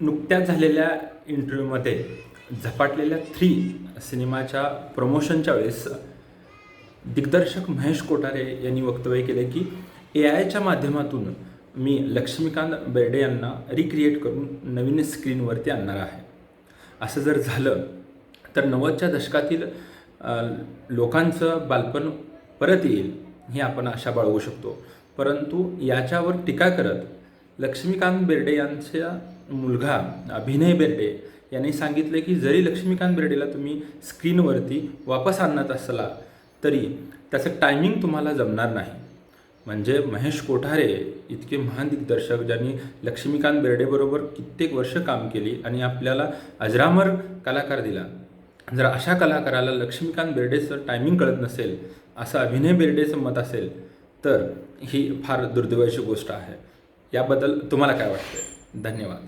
नुकत्याच झालेल्या इंटरव्ह्यूमध्ये झपाटलेल्या थ्री सिनेमाच्या प्रमोशनच्या वेळेस दिग्दर्शक महेश कोठारे यांनी वक्तव्य केले की ए आयच्या माध्यमातून मी लक्ष्मीकांत बेर्डे यांना रिक्रिएट करून नवीन स्क्रीनवरती आणणार आहे. असं जर झालं तर नव्वदच्या दशकातील लोकांचं बालपण परत येईल हे आपण आशा बाळगू शकतो. परंतु याच्यावर टीका करत लक्ष्मीकांत बेर्डे यांच्या मुलगा अभिनय बेर्डे यांनी सांगितले की जरी लक्ष्मीकांत बेर्डेला तुम्ही स्क्रीनवरती वापस आणत असला तरी त्याचं टायमिंग तुम्हाला जमणार नाही. म्हणजे महेश कोठारे इतके महान दिग्दर्शक ज्यांनी लक्ष्मीकांत बेर्डेबरोबर कित्येक वर्ष काम केली आणि आपल्याला अजरामर कलाकार दिला. जर अशा कलाकाराला लक्ष्मीकांत बेर्डेचं टायमिंग कळत नसेल असं अभिनय बेर्डेचं मत असेल तर ही फार दुर्दैवाची गोष्ट आहे. याबद्दल तुम्हाला काय वाटते धन्यवाद.